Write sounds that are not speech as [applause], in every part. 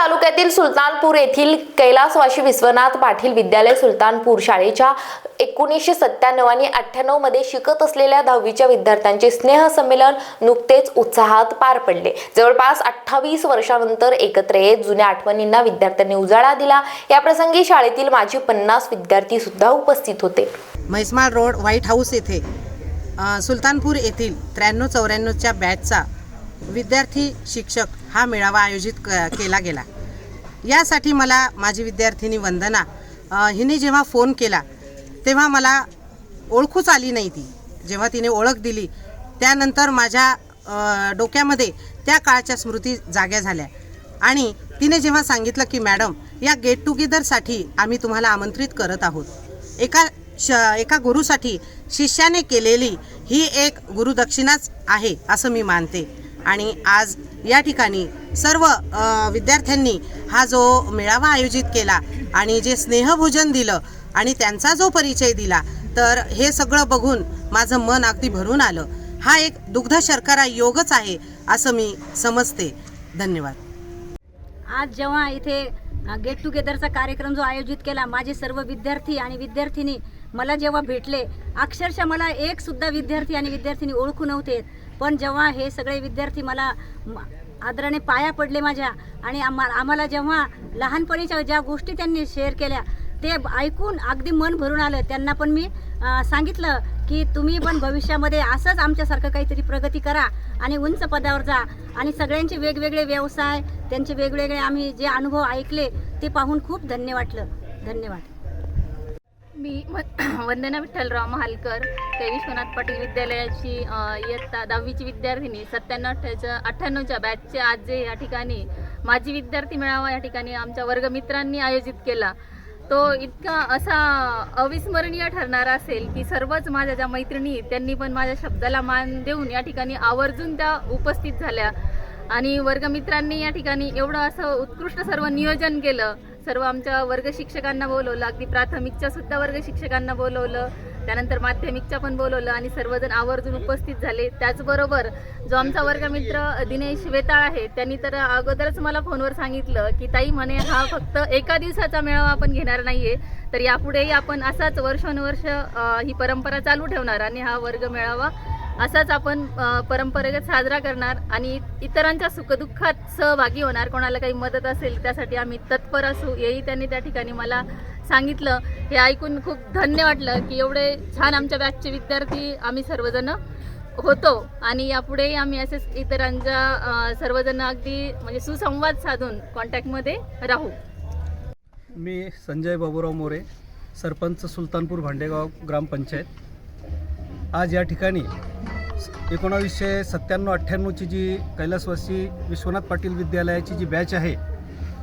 तालुक्यातील सुलतानपूर येथील कैलासवाशी विश्वनाथ पाटील विद्यालय सुलतानपूर शाळेच्या एकोणीसशे सत्त्याण्णव आणि अठ्ठ्याण्णवमध्ये शिकत असलेल्या दहावीच्या विद्यार्थ्यांचे स्नेहसंमेलन नुकतेच उत्साहात पार पडले. जवळपास अठ्ठावीस वर्षानंतर एकत्र येत जुन्या आठवणींना विद्यार्थ्यांनी उजाळा दिला. याप्रसंगी शाळेतील माझी पन्नास विद्यार्थी सुद्धा उपस्थित होते. म्हैसमाळ रोड व्हाईट हाऊस येथे सुलतानपूर येथील त्र्याण्णव चौऱ्याण्णवच्या बॅचचा विद्यार्थी शिक्षक हा मेळावा आयोजित क केला गेला. यासाठी मला माझी विद्यार्थिनी वंदना हिने जेव्हा फोन केला तेव्हा मला ओळखूच आली नाही ती. जेव्हा तिने ओळख दिली त्यानंतर माझ्या डोक्यामध्ये त्या काळच्या स्मृती जाग्या झाल्या. आणि तिने जेव्हा सांगितलं की मॅडम या गेट टुगेदरसाठी आम्ही तुम्हाला आमंत्रित करत आहोत. एका श एका गुरुसाठी शिष्याने केलेली ही एक गुरुदक्षिणाच आहे असं मी मानते. आणि आज या ठिकाणी सर्व विद्यार्थ्यांनी हा जो मेळावा आयोजित केला आणि जे स्नेहभोजन दिलं आणि त्यांचा जो परिचय दिला तर हे सगळं बघून माझं मन अगदी भरून आलं. हा एक दुग्ध शर्करा योगच आहे असं मी समजते. धन्यवाद. आज जेव्हा इथे गेट टुगेदरचा कार्यक्रम जो आयोजित केला माझे सर्व विद्यार्थी आणि विद्यार्थिनी मला जेव्हा भेटले अक्षरशः मला एक सुद्धा विद्यार्थी आणि विद्यार्थिनी ओळखू नव्हते. पण जेव्हा हे सगळे विद्यार्थी मला आदराने पाया पडले माझ्या आणि आम्हा आम्हाला जेव्हा लहानपणीच्या ज्या गोष्टी त्यांनी शेअर केल्या ते ऐकून अगदी मन भरून आलं. त्यांना पण मी सांगितलं की तुम्ही पण भविष्यामध्ये असंच आमच्यासारखं काहीतरी प्रगती करा आणि उंच पदावर जा. आणि सगळ्यांचे वेगवेगळे व्यवसाय त्यांचे वेगवेगळे आम्ही जे अनुभव ऐकले ते पाहून खूप धन्य वाटलं. धन्यवाद. मी [coughs] वंदना विठ्ठलराव महालकर. ते विश्वनाथ पाटील विद्यालयाची इयत्ता दहावीची विद्यार्थिनी सत्त्याण्णव अठ्ठ्याच्या अठ्ठ्याण्णवच्या बॅचचे आज जे या ठिकाणी माझी विद्यार्थी मेळावा या ठिकाणी आमच्या वर्गमित्रांनी आयोजित केला. तो इतका असा अविस्मरणीय ठरणारा असेल की सर्वच माझ्या ज्या मैत्रिणी त्यांनी पण माझ्या शब्दाला मान देऊन या ठिकाणी आवर्जून त्या उपस्थित झाल्या. आणि वर्गमित्रांनी या ठिकाणी एवढं असं उत्कृष्ट सर्व नियोजन केलं. सर्व आमच्या वर्ग शिक्षकांना बोलवलं अगदी प्राथमिकच्या सुद्धा वर्ग शिक्षकांना बोलवलं. त्यानंतर माध्यमिकच्या पण बोलवलं आणि सर्वजण आवर्जून उपस्थित झाले. त्याचबरोबर जो आमचा वर्गमित्र दिनेश वेताळ आहे त्यांनी तर अगोदरच मला फोनवर सांगितलं की ताई म्हणे हा फक्त एका दिवसाचा मेळावा आपण घेणार नाहीये तर यापुढेही आपण असाच वर्षानुवर्ष ही परंपरा चालू ठेवणार आणि हा वर्ग मेळावा असाच आपण परंपरेगत साजरा करणार आणि इतरांच्या सुखदुःखात सहभागी होणार. कोणाला काही मदत असेल त्यासाठी आम्ही तत्पर असू. येही त्यांनी त्या ठिकाणी मला सांगितलं हे ऐकून खूप धन्य वाटलं की एवढे छान आमच्या बॅचचे विद्यार्थी आम्ही सर्वजण होतो. आणि यापुढेही आम्ही असेच इतरांच्या सर्वजण अगदी म्हणजे सुसंवाद साधून कॉन्टॅक्टमध्ये राहू. मी संजय बाबूराव मोरे सरपंच सुलतानपूर भांडेगाव ग्रामपंचायत आज या ठिकाणी एकोणावीसशे सत्त्याण्णव अठ्ठ्याण्णवची जी कैलासवासी विश्वनाथ पाटील विद्यालयाची जी बॅच आहे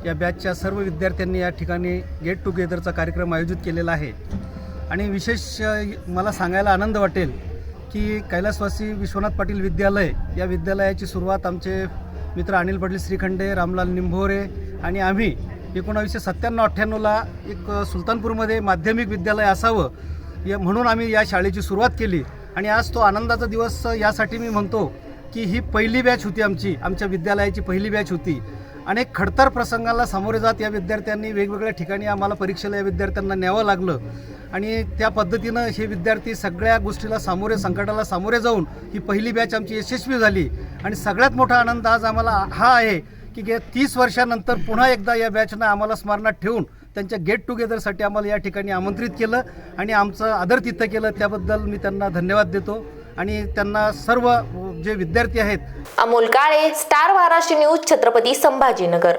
या बॅचच्या सर्व विद्यार्थ्यांनी या ठिकाणी गेट टुगेदरचा कार्यक्रम आयोजित केलेला आहे. आणि विशेष मला सांगायला आनंद वाटेल की कैलासवासी विश्वनाथ पाटील विद्यालय या विद्यालयाची सुरुवात आमचे मित्र अनिल पाटील श्रीखंडे रामलाल निंभोरे आणि आम्ही एकोणावीसशे सत्त्याण्णव अठ्ठ्याण्णवला एक सुलतानपूरमध्ये माध्यमिक विद्यालय असावं या म्हणून आम्ही या शाळेची सुरुवात केली. आणि आज तो आनंदाचा दिवस यासाठी मी म्हणतो की ही पहिली बॅच होती आमची आमच्या विद्यालयाची पहिली बॅच होती. अनेक खडतर प्रसंगाला सामोरे जात या विद्यार्थ्यांनी वेगवेगळ्या ठिकाणी आम्हाला परीक्षेला या विद्यार्थ्यांना न्यावं लागलं. आणि त्या पद्धतीनं हे विद्यार्थी सगळ्या गोष्टीला सामोरे संकटाला सामोरे जाऊन ही पहिली बॅच आमची यशस्वी झाली. आणि सगळ्यात मोठा आनंद आज आम्हाला हा आहे की गे तीस वर्षानंतर पुन्हा एकदा या बॅचनं आम्हाला स्मरणात ठेवून त्यांच्या गेट टुगेदरसाठी आम्हाला या ठिकाणी आमंत्रित केलं. आणि आमचं आदर तिथं केलं. त्याबद्दल मी त्यांना धन्यवाद देतो. आणि त्यांना सर्व जे विद्यार्थी आहेत अमोल काळे स्टार महाराष्ट्र न्यूज छत्रपती संभाजीनगर.